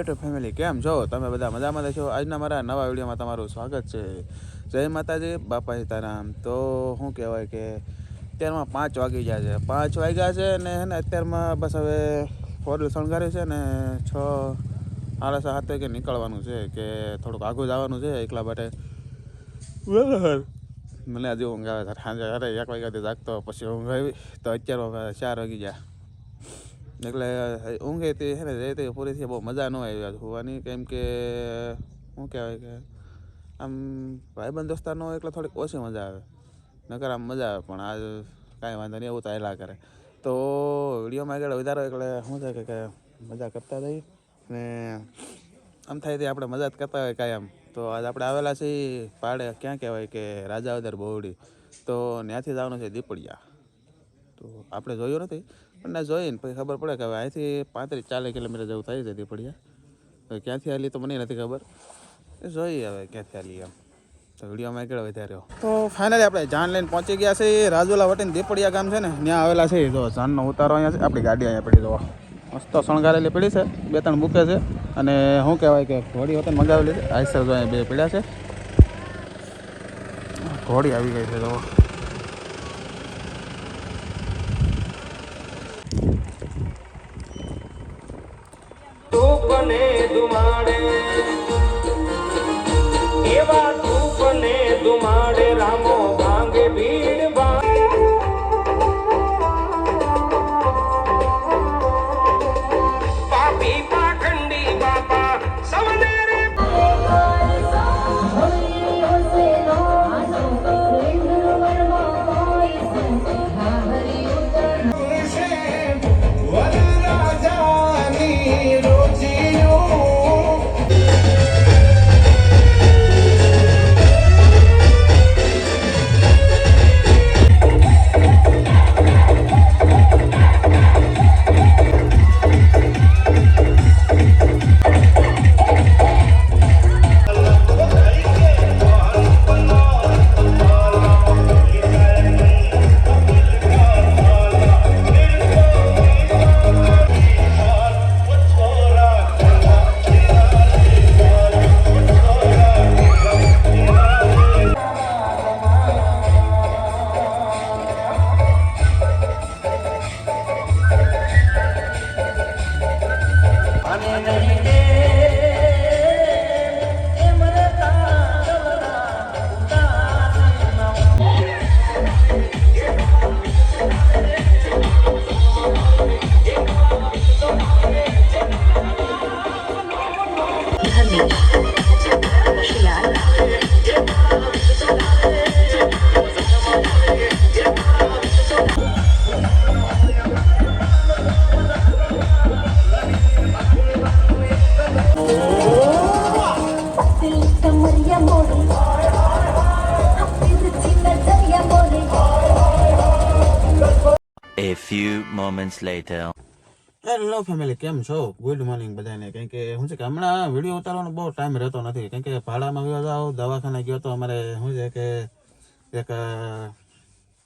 YouTube family, કેમ છો? તમે બધા મજામાં છો? આજના મારા નવા વિડીયોમાં તમારું સ્વાગત છે. જય માતાજી બાપા સીતારામ તો શું કહેવાય કે અત્યારમાં પાંચ વાગી ગયા છે. પાંચ વાગ્યા છે ને હે ને અત્યારમાં બસ હવે ફોર શણગારે છે ને છ સાડા સાત વાગે નીકળવાનું છે કે થોડુંક આગું જવાનું છે એકલા માટે. બરાબર. મને આજે ઊંઘ આવે સાંજે અરે એક વાગ્યાથી જાગતો, પછી ઊંઘ આવી. તો અત્યારે ચાર વાગી ગયા. એટલે ઊંઘે તે છે ને રહેતી તે બહુ મજા ન આવી હોવાની. કેમ કે, શું કહેવાય કે, આમ ભાઈબંધ દોસ્તારનો હોય એટલે થોડીક ઓછી મજા આવે. નકર આમ મજા આવે, પણ આજ કાંઈ વાંધો નહીં, એવું તો હાલ્યા કરે. તો વિડીયોમાં આગળ વધારો, એટલે શું છે કે કે મજા કરતા જઈએ. ને આમ થાય તે આપણે મજા જ કરતા હોય કાંઈ આમ. તો આજ આપણે આવેલા છીએ પાડે, ક્યાં કહેવાય કે, રાજાવદર બહુડી તો ત્યાંથી જવાનું છે દીપડિયા તો આપણે જોયું નથી? પણ ના જોઈને પછી ખબર પડે કે હવે અહીંથી પાંત્રીસ ચાલીસ કિલોમીટર જેવું થાય છે દીપડિયા ક્યાંથી હાલી તો મને નથી ખબર. એ જોઈએ હવે ક્યાંથી હાલી એમ. તો વિડીયોમાં આગળ વધારે તો ફાઇનલી આપણે જાન લઈને પહોંચી ગયા છે રાજુલા વટીને દીપડિયા ગામ છે ને, ત્યાં આવેલા છે. જો જાનનો ઉતારો અહીંયા છે. આપણી ગાડી અહીંયા પડી જવા. મસ્ત શણગારેલી પડી છે. બે ત્રણ બુકે છે. અને શું કહેવાય કે ઘોડી વતન મંગાવેલી છે. આઈસર જો અહીંયા બે પડ્યા છે. ઘોડી આવી ગઈ છે જો amor. A few moments later. Hello family કેમ છો? ગુડ મોર્નિંગ બધાને. કેમ કે શું છે કે હમણાં વીડિયો ઉતારવાનો બહુ ટાઈમ રહેતો નથી. કેમ કે ભાડામાં ગયો જાઓ દવાખાને ગયો તો અમારે શું છે કે એક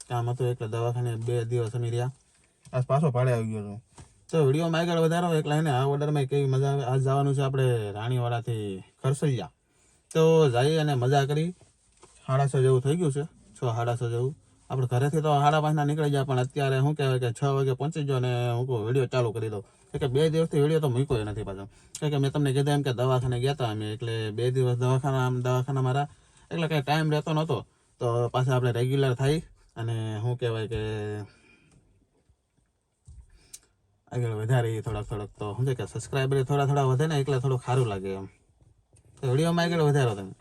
કામ હતું એટલે દવાખાને બે દિવસ અમે રહ્યા. આજ પાછો ભાડે આવી ગયો છું. તો વિડીયોમાં આગળ વધારો એટલે એને આ ઓર્ડરમાં કેવી મજા આવે? આજ જવાનું છે આપણે રાણીવાડાથી ખરસૈયા. તો જઈ અને મજા કરી. સાડા છ જેવું થઈ ગયું છે. છ સાડા છ જેવું. આપણે ઘરેથી તો સાડા પાંચના નીકળી જાય, પણ અત્યારે શું કહેવાય કે છ વાગે પહોંચી જાઓ ને હું કહું, વીડિયો ચાલુ કરી દઉં. કે બે દિવસથી વીડિયો તો મૂક્યો નથી પાછો. કારણ કે મેં તમને કીધું એમ કે દવાખાને ગયા હતા અમે, એટલે બે દિવસ દવાખાના આમ દવાખાના મારા, એટલે કંઈ ટાઈમ રહેતો નહોતો. તો પાછા આપણે રેગ્યુલર થઈ અને શું કહેવાય કે આગળ વધારે થોડાક થોડાક તો શું કે સબસ્ક્રાઈબર થોડા થોડા વધે ને એટલે થોડું સારું લાગે એમ. વિડીયોમાં આગળ વધારો તમે.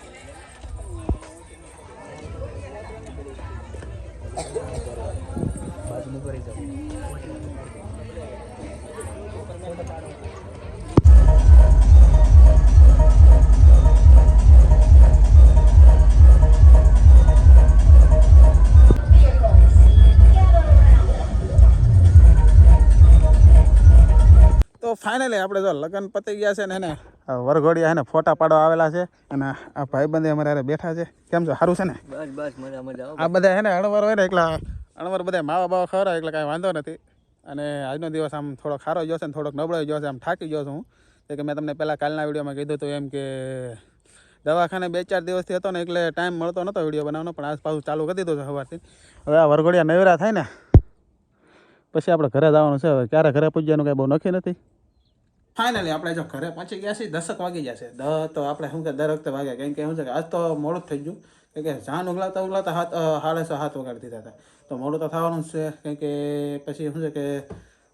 તો ફાઇનલી આપણે જો લગ્ન પતી ગયા છે ને એને વરઘોડિયા એને ફોટા પાડવા આવેલા છે અને આ ભાઈબંધી અમારે હારે બેઠા છે. કેમ છો? સારું છે ને? બસ બસ મજા મજા. આ બધા છે ને અણવર હોય ને એકલા અણવર બધા માવા બાવા ખવડાવે એટલે કાંઈ વાંધો નથી. અને આજનો દિવસ આમ થોડોક સારો ગયો છે ને થોડોક નબળો ગયો છે આમ થાકી ગયો છું હું. કે મેં તમને પહેલાં કાલના વિડીયોમાં કીધું હતું એમ કે દવાખાને બે ચાર દિવસથી હતો ને એટલે ટાઈમ મળતો નહોતો વીડિયો બનાવવાનો પણ આજ પાછું ચાલુ કરી દીધું છે સવારથી. હવે આ વરઘોડિયા નવેરા થાય ને પછી આપણે ઘરે જવાનું છે. હવે ક્યારે ઘરે પૂજ્યાનું કંઈ બહુ નક્કી નથી. ફાઇનલી આપણે જો ઘરે પહોંચી ગયા છીએ, દસક વાગી છે. દ તો આપણે શું કે દર વખતે વાગ્યા, કેમ કે શું છે કે આજ તો મોડું થઈ ગયું. કેમ કે જાન ઉગલાતા ઉગલાતા હાથ હાડે છ હાથ વગાડી દીધા હતા. તો મોડું તો થવાનું જ છે, કેમ કે પછી શું છે કે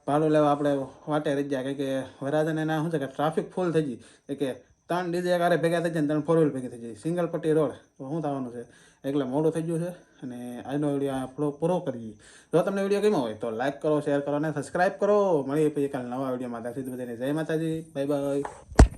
ભાડું લેવા આપણે વાટે રહી ગયા. કેમ કે વરાજન એના શું છે કે ટ્રાફિક ફૂલ થઈ ગઈ. કે ત્રણ ડીજે કારે ભેગા થઈ જાય ત્રણ ફોર વ્હીલ ભેગી થઈ જાય સિંગલ પટ્ટી રોડ. તો શું થવાનું છે? એટલે મોડું થઈ ગયું છે અને આજનો વીડિયો આપણો પૂરો કરીએ. જો તમને વીડિયો ગમ્યો હોય તો લાઈક કરો શેર કરો અને સબસ્ક્રાઈબ કરો. મળીએ પછી કાલે નવા વિડીયોમાં. ત્યાં સુધી બધાને જય માતાજી. Bye bye